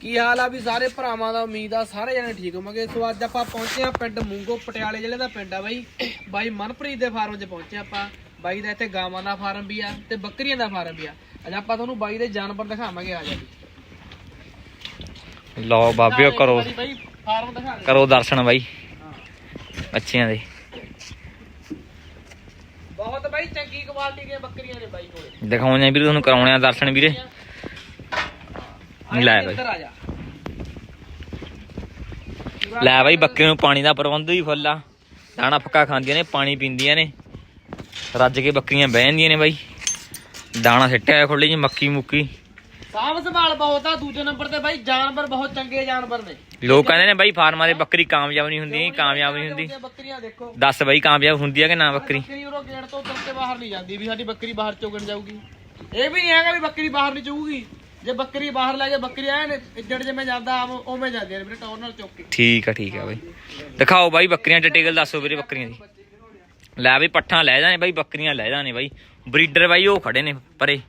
ਕੀ ਹਾਲ ਆ ਵੀ ਸਾਰੇ ਭਰਾਵਾਂ ਦਾ ਉਮੀਦ ਆ ਸਾਰੇ ਜਣੇ ਠੀਕ ਹੋਵਾਂਗੇ? ਸੋ ਅੱਜ ਆਪਾਂ ਪਹੁੰਚੇ ਆ ਪਿੰਡ ਮੂੰਗੋ ਪਟਿਆਲੇ ਜ਼ਿਲ੍ਹੇ ਦਾ ਪਿੰਡ ਆ ਬਾਈ। ਬਾਈ ਮਨਪ੍ਰੀਤ ਦੇ ਫਾਰਮ 'ਚ ਪਹੁੰਚੇ ਆਪਾਂ। ਬਾਈ ਦਾ ਇੱਥੇ ਗਾਵਾਂ ਦਾ ਫਾਰਮ ਵੀ ਆ ਤੇ ਬੱਕਰੀਆਂ ਦਾ ਫਾਰਮ ਵੀ ਆ। ਅੱਜ ਆਪਾਂ ਤੁਹਾਨੂੰ ਬਾਈ ਦੇ ਜਾਨਵਰ ਦਿਖਾਵਾਂਗੇ ਆ ਜਾ ਲਓ ਬਾਬਿਓ ਕਰੋ ਬਾਈ ਫਾਰਮ ਦਿਖਾ ਦੇ। ਕਰੋ ਦਰਸ਼ਨ ਬਾਈ। ਬੱਚਿਆਂ ਦੇ। ਬਹੁਤ ਬਾਈ ਚੰਗੀ ਕੁਆਲਿਟੀ ਦੀਆਂ ਬੱਕਰੀਆਂ ਨੇ ਬਾਈ ਕੋਲੇ। ਦਿਖਾਉਣੇ ਵੀਰੇ ਤੁਹਾਨੂੰ ਕਰਾਉਣੇ ਆ ਦਰਸ਼ਨ ਵੀਰੇ। ਲੈ ਬਾਈ। ਲੈ ਬਾਈ ਬੱਕਰੀ ਨੂੰ ਪਾਣੀ ਦਾ ਪ੍ਰਬੰਧ ਵੀ ਫੁੱਲ ਆ। ਦਾਣਾ ਪੱਕਾ ਖਾਂਦੀਆਂ ਨੇ ਪਾਣੀ ਪੀਂਦੀਆਂ ਨੇ। ਰੱਜ ਕੇ ਬੱਕਰੀਆਂ ਬਹਿ ਜਾਂਦੀਆਂ ਨੇ ਬਾਈ। ਦਾਣਾ ਸਿੱਟਿਆ ਹੋਇਆ ਖੁੱਲੇ ਜੀ ਮੱਕੀ ਮੁੱਕੀ। ਸਾਂਭ ਸੰਭਾਲ ਬਹੁਤ ਆ ਦੂਜੇ ਨੰਬਰ ਤੇ ਬਾਈ ਜਾਨਵਰ ਬਹੁਤ ਚੰਗੇ ਜਾਨਵਰ ਨੇ। ਲੋਕ ਕਹਿੰਦੇ ਨੇ ਬਾਈ ਫਾਰਮਾਂ ਦੇ ਬੱਕਰੀ ਕਾਮਯਾਬ ਨਹੀਂ ਹੁੰਦੀ ਕਾਮਯਾਬ ਨਹੀਂ ਹੁੰਦੀ। ਬੱਕਰੀਆਂ ਦੇਖੋ ਦੱਸ ਬਾਈ ਕਾਮਯਾਬ ਹੁੰਦੀ ਆ ਕਿ ਨਾ ਬੱਕਰੀ? ਬੱਕਰੀ ਉਰੋਂ ਗੇਟ ਤੋਂ ਕੇ ਬਾਹਰ ਨਹੀਂ ਜਾਂਦੀ ਵੀ ਸਾਡੀ ਬੱਕਰੀ ਬਾਹਰ ਚੋਗਣ ਜਾਊਗੀ। ਇਹ ਵੀ ਨਹੀਂ ਹੈਗਾ ਵੀ ਬੱਕਰੀ ਬਾਹਰ ਨਹੀਂ ਚੋਊਗੀ। ਜੇ ਬੱਕਰੀ ਬਾਹਰ ਲੈ ਕੇ ਬੱਕਰੀ ਐਨ ਇੱਜੜ ਜਿਵੇਂ ਜਾਂਦਾ ਆਮ ਉਵੇਂ ਜਾਂਦੀ ਨੇ ਵੀਰੇ ਟੌਰ ਨਾਲ ਚੁੱਕ ਕੇ। ਠੀਕ ਆ ਠੀਕ ਆ ਬਾਈ। ਦਿਖਾਓ ਬਾਈ ਬੱਕਰੀਆਂ ਡਿਟੇਲ ਦੱਸੋ ਵੀਰੇ ਬੱਕਰੀਆਂ ਦੀ। ਲੈ ਬਈ ਪੱਠਾਂ ਲੈ ਜਾਣੇ ਬਾਈ ਬੱਕਰੀਆਂ ਲੈ ਜਾਣੇ ਬਾਈ। ਬਰੀਡਰ ਬਾਈ ਉਹ ਖੜੇ ਨੇ ਪਰੇ।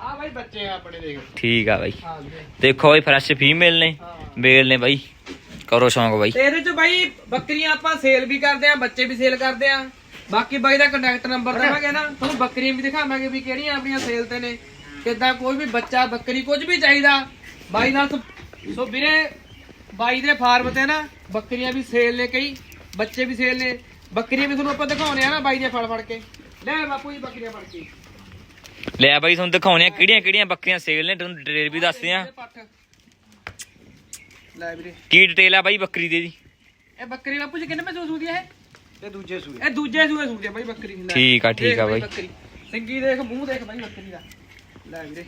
ਆ ਬਾਈ ਬੱਚੇ ਆ ਆਪਣੇ ਦੇਖ। ਠੀਕ ਆ ਬਾਈ। ਹਾਂ ਦੇਖੋ ਬਾਈ ਫਰੈਸ਼ ਫੀਮੇਲ ਨੇ ਹਾਂ। ਮੇਲ ਨੇ ਬਾਈ। ਕਰੋ ਸ਼ੌਂਕ ਬਾਈ। ਤੇ ਇਹਦੇ ਚ ਬਾਈ ਬੱਕਰੀਆਂ ਆਪਾਂ ਸੇਲ ਵੀ ਕਰਦੇ ਆ ਬੱਚੇ ਵੀ ਸੇਲ ਕਰਦੇ ਆ। ਬਾਕੀ ਬਾਈ ਦਾ ਕੰਟੈਕਟ ਨੰਬਰ ਦੇਵਾਂਗੇ ਨਾ ਤੁਹਾਨੂੰ ਬੱਕਰੀਆਂ ਵੀ ਦਿਖਾਵਾਂਗੇ ਵੀ ਕਿਹੜੀਆਂ ਆਪਣੀਆਂ ਸੇਲ ਤੇ ਨੇ। ਕਿੱਦਾਂ ਕੋਈ ਵੀ ਬੱਚਾ ਬੱਕਰੀ ਕੁਝ ਵੀ ਚਾਹੀਦਾ। ਬਾਈ ਨਾਲ ਸੋ- ਸੋ ਵੀਰੇ ਬਾਈ ਦੇ ਫਾਰਮ ਤੇ ਨਾ ਬੱਕਰੀਆਂ ਵੀ ਸੇਲ ਨੇ ਕਈ ਬੱਚੇ ਵੀ ਸੇਲ ਨੇ। ਬੱਕਰੀਆਂ ਵੀ ਤੁਹਾਨੂੰ ਆਪਾਂ ਦਿਖਾਉਣੇ ਆ ਨਾ ਬਾਈ ਦੀਆਂ ਫੜ ਫੜ ਕੇ। ਲੈ ਬਾਪੂ ਜੀ ਬੱਕਰੀਆਂ ਫੜ ਕੇ। ਲੈ ਬਾਈ ਤੁਹਾਨੂੰ ਦਿਖਾਉਣੇ ਆ ਕਿਹੜੀਆਂ ਕਿਹੜੀਆਂ ਬੱਕਰੀਆਂ ਸੇਲ ਨੇ ਤੁਹਾਨੂੰ ਡਿਟੇਲ ਵੀ ਦੱਸਦੇ ਆ। ਇਹ ਪੱਠ। ਲੈ ਵੀਰੇ। ਕੀ ਡਿਟੇਲ ਆ ਬਾਈ ਬੱਕਰੀ ਦੀ ਜੀ ਇਹ ਬੱਕਰੀ ਬਾਪੂ ਜੀ ਕਿੰਨੇ ਮਹਿਸੂਸ ਹੁੰਦੀ ਹੈ ਇਹ? ਦੂਜੇ ਸੂਏ। ਇਹ ਦੂਜੇ ਸੂਏ ਸੂਦੀ ਆ ਬਾਈ ਬੱਕਰੀ ਲੈ। ਠੀਕ ਆ, ਠੀਕ ਦੇਖ ਆ ਬਾਈ। ਬੱਕਰੀ। ਸਿੰਗੀ ਦੇਖ ਮੂੰਹ ਦੇਖ ਬਾਈ ਬੱਕਰੀ ਦਾ। ਲੈ ਵੀਰੇ।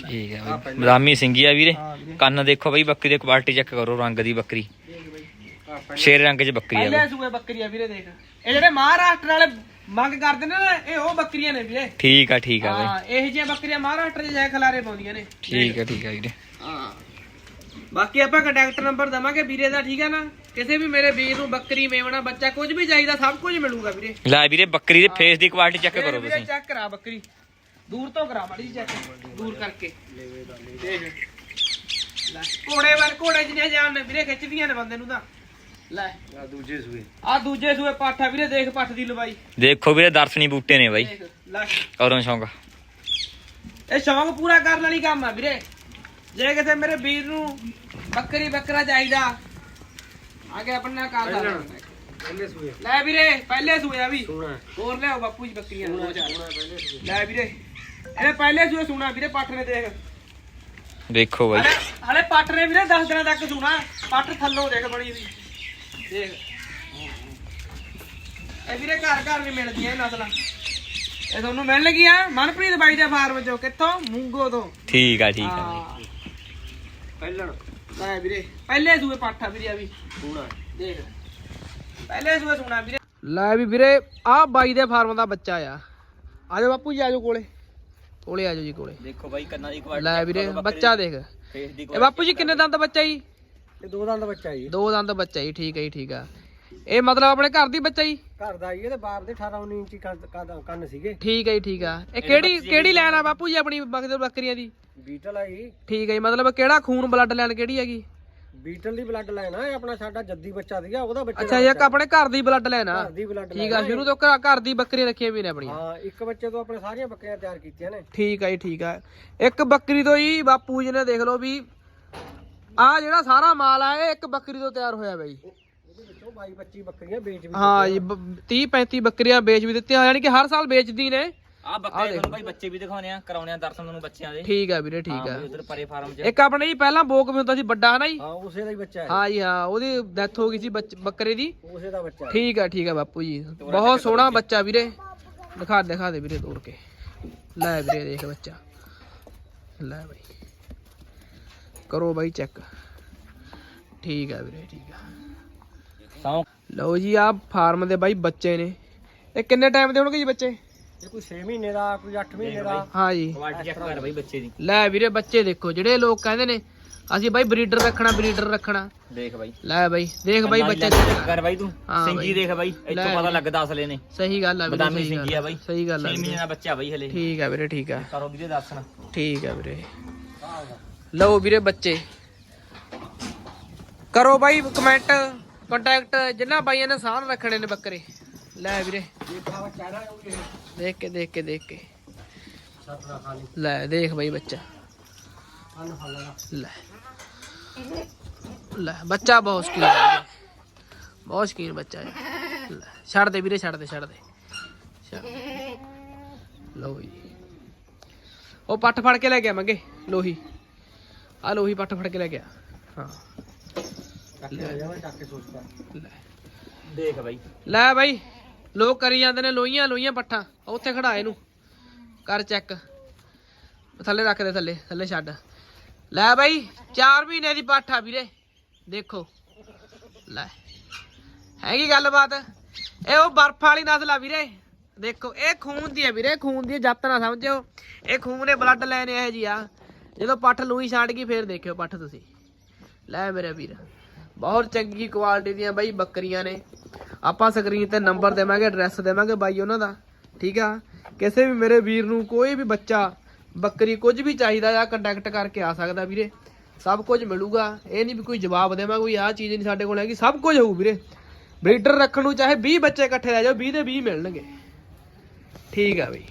ਠੀਕ ਆ ਬਾਈ। ਬਦਾਮੀ ਸਿੰਗੀ ਆ ਵੀਰੇ। ਹਾਂ ਵੀਰੇ। ਕੰਨ ਦੇਖੋ ਬਾਈ ਬੱਕਰੀ ਦੀ ਕੁਆਲਿਟੀ ਚੈੱਕ ਕਰੋ ਰੰਗ ਦੀ ਬੱਕਰੀ। ਦੇਖ ਬਾਈ। ਸ਼ੇਰ ਰੰਗ 'ਚ ਬੱਕਰੀ ਆ ਪਹਿਲੇ ਬਾਈ। ਸੂਏ ਬੱਕਰੀ ਆ ਵੀਰੇ ਦੇਖ। ਇਹ ਜਿਹੜੇ ਮਹਾਰਾਸ਼ਟਰ ਵਾਲੇ ਮੰਗ ਕਰਦੇ ਨੇ ਨਾ ਇਹ ਉਹ ਬੱਕਰੀਆਂ ਨੇ ਵੀਰੇ। ਠੀਕ ਆ ਠੀਕ ਆ ਬਾਈ। ਹਾਂ ਇਹ ਜਿਹੀਆਂ ਬੱਕਰੀਆਂ ਮਹਾਰਾਸ਼ਟਰ 'ਚ ਜਾ ਖਲਾਰੇ ਪਾਉਂਦੀਆਂ ਨੇ। ਠੀਕ ਆ ਠੀਕ ਆ ਵੀਰੇ। ਹਾਂ। ਬਾਕੀ ਆਪਾਂ ਕੰਟੈਕਟ ਨੰਬਰ ਦਵਾਂਗੇ ਵੀਰੇ ਦਾ ਠੀਕ ਹੈ ਨਾ? ਕਿਸੇ ਵੀ ਮੇਰੇ ਵੀਰ ਨੂੰ ਬੱਕਰੀ ਮੇਵਣਾ ਬੱਚਾ ਕੁਝ ਵੀ ਚਾਹੀਦਾ ਸਭ ਕੁਝ ਮਿਲੂਗਾ ਵੀਰੇ। ਲੈ ਵੀਰੇ ਬੱਕਰੀ ਦੇ ਫੇਸ ਦੀ ਕੁਆਲਿਟੀ ਚੈੱਕ ਕਰੋ ਵੀਰੇ ਤੁਸੀਂ। ਚੈੱਕ ਕਰਾ ਬੱਕਰੀ। ਦੂਰ ਤੋਂ ਕਰਾ ਮਾੜੀ ਚੈੱਕ ਦੂਰ ਕਰਕੇ। ਦੇਖ। ਲੈ। ਘੋੜੇ ਵਾਰ ਘੋੜੇ ਜਿਹਨੇ ਜਾਨ ਨੇ ਵੀਰੇ ਖਿੱਚਦੀਆਂ ਨੇ ਬੰਦੇ ਨੂੰ ਤਾਂ। ਲੈ। ਆ ਦੂਜੇ ਸੂਏ। ਆ ਦੂਜੇ ਸੂਏ ਪਾਠਾ ਵੀਰੇ ਦੇਖ ਪੱਠ ਦੀ ਲਵਾਈ। ਦੇਖੋ ਵੀਰੇ ਦਰਸ਼ਨੀ ਬੂਟੇ ਨੇ ਬਾਈ। ਦੇਖ ਲੈ। ਸ਼ੌਂਕ ਇਹ ਸ਼ੌਂਕ ਪੂਰਾ ਕਰਨ ਵਾਲੀ ਕੰਮ ਆ ਵੀਰੇ। ਜੇ ਕਿਸੇ ਮੇਰੇ ਵੀਰ ਨੂੰ ਬੱਕਰੀ ਬੱਕਰਾ ਚਾਹੀਦਾ ਆ ਕੇ ਆਪਣੇ ਨਾਲ ਕਰ ਸਕਦਾ ਪਹਿਲੇ ਸੂਏ। ਲੈ ਵੀਰੇ ਪਹਿਲੇ ਸੂਏ ਆ ਵੀ। ਹੋਰ ਲਿਆਓ ਬਾਪੂ ਜੀ ਬੱਕਰੀਆਂ। ਦੋ ਚਾਰ ਸੋਣਾ ਪਹਿਲੇ ਸੂਏ। ਲੈ ਵੀਰੇ। ਇਹ ਪਹਿਲੇ ਸੂਏ ਸੁਣਾ ਵੀਰੇ ਪੱਠ ਨੇ ਦੇਖ। ਦੇਖੋ ਬਾਈ। ਹਲੇ ਹਲੇ ਪੱਟ ਨੇ ਵੀਰੇ 10 ਦਿਨਾਂ ਤੱਕ ਸੁਣਾ। ਪੱਟ ਥੱਲੋਂ ਦੇਖ ਬਣੀ ਵੀ। ਦੇਖ। ਇਹ ਵੀਰੇ ਘਰ ਘਰ ਵੀ ਮਿਲਦੀਆਂ ਇਹ ਨਸਲਾਂ। ਇਹ ਤੁਹਾਨੂੰ ਮਿਲਣਗੀਆਂ ਮਨਪ੍ਰੀਤ ਬਾਈ ਦੇ ਫਾਰਮ ਚੋਂ। ਕਿੱਥੋਂ? ਮੂੰਗੋ ਤੋਂ। ਠੀਕ ਆ ਠੀਕ ਆ ਹਾਂ। ਪਹਿਲਣ ਲੈ ਵੀਰੇ ਪਹਿਲੇ ਸੂਏ ਪਾਠਾ ਵੀਰੇ ਆ ਵੀ। ਸੋਣਾ। ਦੇਖ। ਪਹਿਲੇ ਸੂਏ ਸੁਣਾ ਵੀਰੇ। ਲੈ ਵੀ ਵੀਰੇ ਆ ਬਾਈ ਦੇ ਫਾਰਮ ਦਾ ਬੱਚਾ ਆ। ਆਜੋ ਬਾਪੂ ਜੀ ਆਜੋ ਕੋਲੇ। ਕੋਲੇ ਆਜੋ ਜੀ ਕੋਲੇ। ਦੇਖੋ ਬਾਈ ਕੰਨਾਂ ਦੀ ਲੈ ਵੀਰੇ ਬੱਚਾ ਦੇਖ। ਫੇਸ ਦੀ ਇਹ ਬਾਪੂ ਜੀ ਕਿੰਨੇ ਦੰਦ ਬੱਚਾ ਜੀ? ਇਹ ਦੋ ਦੰਦ ਬੱਚਾ ਜੀ। ਦੋ ਦੰਦ ਬੱਚਾ ਜੀ ਠੀਕ ਹੈ ਜੀ ਠੀਕ ਆ। ਇਹ ਮਤਲਬ ਆਪਣੇ ਘਰ ਦੀ ਬੱਚਾ ਜੀ? ਘਰ ਦਾ ਜੀ ਇਹਦੇ ਬਾਪ ਦੇ 18 19 ਇੰਚੀ ਕੰਨ- ਸੀਗੇ। ਠੀਕ ਹੈ ਜੀ ਠੀਕ ਆ। ਇਹ ਕਿਹੜੀ ਕਿਹੜੀ ਲੈਣ ਆ ਬਾਪੂ ਜੀ ਆਪਣੀ ਬੱਕਰੀਆਂ ਦੀ? ਬੀਟਲ ਆ ਜੀ। ਠੀਕ ਹੈ ਜੀ ਮਤਲਬ ਕਿਹੜਾ ਖੂਨ ਬਲੱਡ ਲੈਣ ਕਿਹੜੀ ਹੈਗੀ? ਬੀਟਲ ਦੀ ਬਲੱਡ ਲਾਈਨ ਆ ਇਹ ਆਪਣਾ ਸਾਡਾ ਜੱਦੀ ਬੱਚਾ ਸੀਗਾ ਉਹਦਾ ਬੱਚਾ ਅੱਛਾ ਇੱਕ ਆਪਣੇ ਘਰ ਦੀ ਬਲੱਡ ਲੈਣ? ਆ ਘਰ ਦੀ ਬਲੱਡ ਠੀਕ ਆ ਸ਼ੁਰੂ ਤੋਂ ਘਰ ਘਰ ਦੀ ਬੱਕਰੀਆਂ ਰੱਖੀਆਂ ਵੀ ਨੇ ਆਪਣੀਆਂ। ਹਾਂ ਇੱਕ ਬੱਚੇ ਤੋਂ ਆਪਣੇ ਸਾਰੀਆਂ ਬੱਕਰੀਆਂ ਤਿਆਰ ਕੀਤੀਆਂ ਨੇ। ਠੀਕ ਆ ਜੀ ਠੀਕ ਆ। ਇੱਕ ਬੱਕਰੀ ਤੋਂ ਹੀ ਬਾਪੂ ਜੀ ਨੇ ਦੇਖ ਲਓ ਵੀ ਆ ਜਿਹੜਾ ਸਾਰਾ ਮਾਲ ਆ ਇਹ ਇੱਕ ਬੱਕਰੀ ਤੋਂ ਤਿਆਰ ਹੋਇਆ ਬਈ ਉਹਦੇ ਵਿੱਚੋਂ 22 25 ਬੱਕਰੀਆਂ ਵੇਚ ਵੀ ਹਾਂ ਜੀ 30 35 ਬੱਕਰੀਆਂ ਵੇਚ ਵੀ ਦਿੱਤੀਆਂ ਯਾਨੀ ਕਿ ਹਰ ਸਾਲ ਵੇਚਦੀ ਨੇ। ਆ ਬੱਕਰੇ ਤੁਹਾਨੂੰ ਬਾਈ ਬੱਚੇ ਵੀ ਦਿਖਾਉਣੇ ਆ ਕਰਾਉਣੇ ਆ ਦਰਸ਼ਨ ਤੁਹਾਨੂੰ ਬੱਚਿਆਂ ਦੇ। ਠੀਕ ਆ ਵੀਰੇ ਠੀਕ ਆ। ਉਧਰ ਪਰੇ ਫਾਰਮ 'ਚ। ਇੱਕ ਆਪਣੇ ਜੀ ਪਹਿਲਾਂ ਬੋਕ ਵੀ ਹੁੰਦਾ ਸੀ ਵੱਡਾ ਹਨਾ ਜੀ। ਹਾਂ ਉਸੇ ਦਾ ਹੀ ਬੱਚਾ ਹੈ। ਹਾਂ ਜੀ ਹਾਂ ਉਹਦੀ ਡੈਥ ਹੋ ਗਈ ਸੀ ਬੱਚ- ਬੱਕਰੇ ਦੀ। ਉਸੇ ਦਾ ਬੱਚਾ ਹੈ। ਠੀਕ ਆ ਠੀਕ ਆ ਬਾਪੂ ਜੀ। ਬਹੁਤ ਸੋਹਣਾ ਬੱਚਾ ਵੀਰੇ। ਦਿਖਾ ਦਿਖਾ ਦੇ ਵੀਰੇ ਤੋੜ ਕੇ। ਲੈ ਵੀਰੇ ਦੇਖ ਬੱਚਾ। ਲੈ ਬਾਈ। ਕਰੋ ਬਾਈ ਚੈੱਕ ਠੀਕ ਆ ਵੀਰੇ ਠੀਕ ਆ। ਸੌਂ। ਲਓ ਜੀ ਆ ਫਾਰਮ ਦੇ ਬਾਈ ਬੱਚੇ ਨੇ। ਇਹ ਕਿੰਨੇ ਟਾਈਮ ਦੇ ਹੋਣਗੇ ਜੀ ਬੱਚੇ? ਇਹ ਕੋਈ 6 ਮਹੀਨੇ ਦਾ ਕੋਈ 8 ਮਹੀਨੇ ਦਾ। ਹਾਂ ਜੀ। ਕੁਆਲਿਟੀ ਚੈੱਕ ਕਰ ਬਾਈ ਬੱਚੇ ਦੀ। ਲੈ ਵੀਰੇ ਬੱਚੇ ਦੇਖੋ ਜਿਹੜੇ ਲੋਕ ਕਹਿੰਦੇ ਨੇ ਅਸੀਂ ਬਾਈ ਬਰੀਡਰ ਰੱਖਣਾ ਬਰੀਡਰ ਰੱਖਣਾ। ਦੇਖ ਬਾਈ। ਲੈ ਬਾਈ ਦੇਖ ਬਾਈ ਬੱਚੇ ਚੈੱਕ ਕਰ ਬਾਈ ਤੂੰ। ਹਾਂ ਸਿੰਗੀ ਬਾਈ। ਦੇਖ ਬਾਈ ਲੈ ਇੱਥੋਂ ਪਤਾ ਲੱਗਦਾ ਅਸਲੇ ਨੇ। ਸਹੀ ਗੱਲ ਆ ਵੀਰੇ ਬਦਾਮੀ ਸਹੀ ਸਿੰਗੀ ਗੱਲ ਆ ਬਾਈ। ਸਹੀ ਗੱਲ ਆ 6 ਵੀਰੇ। ਮਹੀਨੇ ਦਾ ਬੱਚਾ ਬਾਈ ਹਲੇ। ਠੀਕ ਆ ਵੀਰੇ ਠੀਕ ਆ। ਕਰੋ ਵੀਰੇ ਦਰਸ਼ਨ। ਠੀਕ ਆ ਵੀਰੇ। ਲਓ ਵੀਰੇ ਬੱਚੇ। ਕਰੋ ਬਾਈ ਕਮੈਂਟ ਕੰਟੈਕਟ ਜਿੰਨਾ ਬਾਈਆਂ ਨੇ ਸਾਹ ਰੱਖਣੇ ਨੇ ਬੱਕਰੇ। ਲੈ ਵੀਰੇ। ਦੇਖ ਕੇ ਦੇਖ ਕੇ ਦੇਖ ਕੇ। ਲੈ ਦੇਖ ਬਾਈ ਬੱਚਾ। ਲੈ। ਲੈ ਬੱਚਾ ਬਹੁਤ ਸ਼ਕੀਨ ਹੈ। ਬਹੁਤ ਸ਼ਕੀਨ ਬੱਚਾ ਹੈ। ਛੱਡ ਦੇ ਵੀਰੇ ਛੱਡ ਦੇ ਛੱਡ ਦੇ। ਛੱਡ। ਦੇ। ਲਓ ਜੀ। ਉਹ ਪੱਠ ਫੜ ਕੇ ਲੈ ਗਿਆ ਮੰਗੇ ਲੋਹੀ। ਆ ਲੋਹੀ ਪੱਠ ਫੜ ਕੇ ਲੈ ਗਿਆ। ਹਾਂ। ਲੈ। ਦੇਖ ਬਾਈ। ਲੈ ਬਾਈ। ਲੋਕ ਕਰੀ ਜਾਂਦੇ ਨੇ ਲੋਹੀਆਂ ਲੋਹੀਆਂ ਪੱਠਾਂ। ਉੱਥੇ ਖੜਾ ਇਹਨੂੰ। ਕਰ ਚੈੱਕ ਥੱਲੇ ਰੱਖ ਦੇ ਥੱਲੇ ਥੱਲੇ ਛੱਡ। ਲੈ ਬਾਈ 4 ਮਹੀਨੇ ਦੀ ਪੱਠ ਆ ਵੀਰੇ। ਦੇਖੋ। ਲੈ। ਹੈਗੀ ਗੱਲਬਾਤ। ਇਹ ਉਹ ਬਰਫ ਵਾਲੀ ਨਸਲ ਆ ਵੀਰੇ। ਦੇਖੋ ਇਹ ਖੂਨ ਦੀ ਹੈ ਵੀਰੇ ਖੂਨ ਦੀ ਹੈ, ਜੱਤ ਨਾ ਸਮਝਿਓ। ਇਹ ਖੂਨ ਦੇ ਬਲੱਡ ਲਾਈਨ ਇਹ ਜੀ ਆ। ਜਦੋਂ ਪੱਠ ਲੂਈ ਛੱਡ ਗਈ ਫੇਰ ਦੇਖਿਓ ਪੱਠ ਤੁਸੀਂ। ਲੈ ਮੇਰੇ ਵੀਰ। ਬਹੁਤ ਚੰਗੀ ਕੁਆਲਿਟੀ ਦੀਆਂ ਬਾਈ ਬੱਕਰੀਆਂ ਨੇ। ਆਪਾਂ ਸਕਰੀਨ ਤੇ ਨੰਬਰ ਦੇਵਾਂਗੇ ਐਡਰੈਸ ਦੇਵਾਂਗੇ ਬਾਈ ਉਹਨਾਂ ਦਾ, ਠੀਕ ਆ? ਕਿਸੇ ਵੀ ਮੇਰੇ ਵੀਰ ਨੂੰ ਕੋਈ ਵੀ ਬੱਚਾ, ਬੱਕਰੀ ਕੁਝ ਵੀ ਚਾਹੀਦਾ ਆ ਕੰਟੈਕਟ ਕਰਕੇ ਆ ਸਕਦਾ ਵੀਰੇ। ਸਭ ਕੁਝ ਮਿਲੂਗਾ, ਇਹ ਨਹੀਂ ਵੀ ਕੋਈ ਜਵਾਬ ਦੇਵਾਂ ਕੋਈ ਆਹ ਚੀਜ਼ ਨਹੀਂ ਸਾਡੇ ਕੋਲ ਹੈਗੀ, ਸਭ ਕੁਝ ਹੋਊ ਵੀਰੇ। ਬਰੀਡਰ ਰੱਖਣ ਨੂੰ ਚਾਹੇ 20 ਬੱਚੇ ਇਕੱਠੇ ਲੈ ਜਾਓ 20 ਦੇ 20 ਮਿਲਣਗੇ। ਠੀਕ ਆ ਬਈ।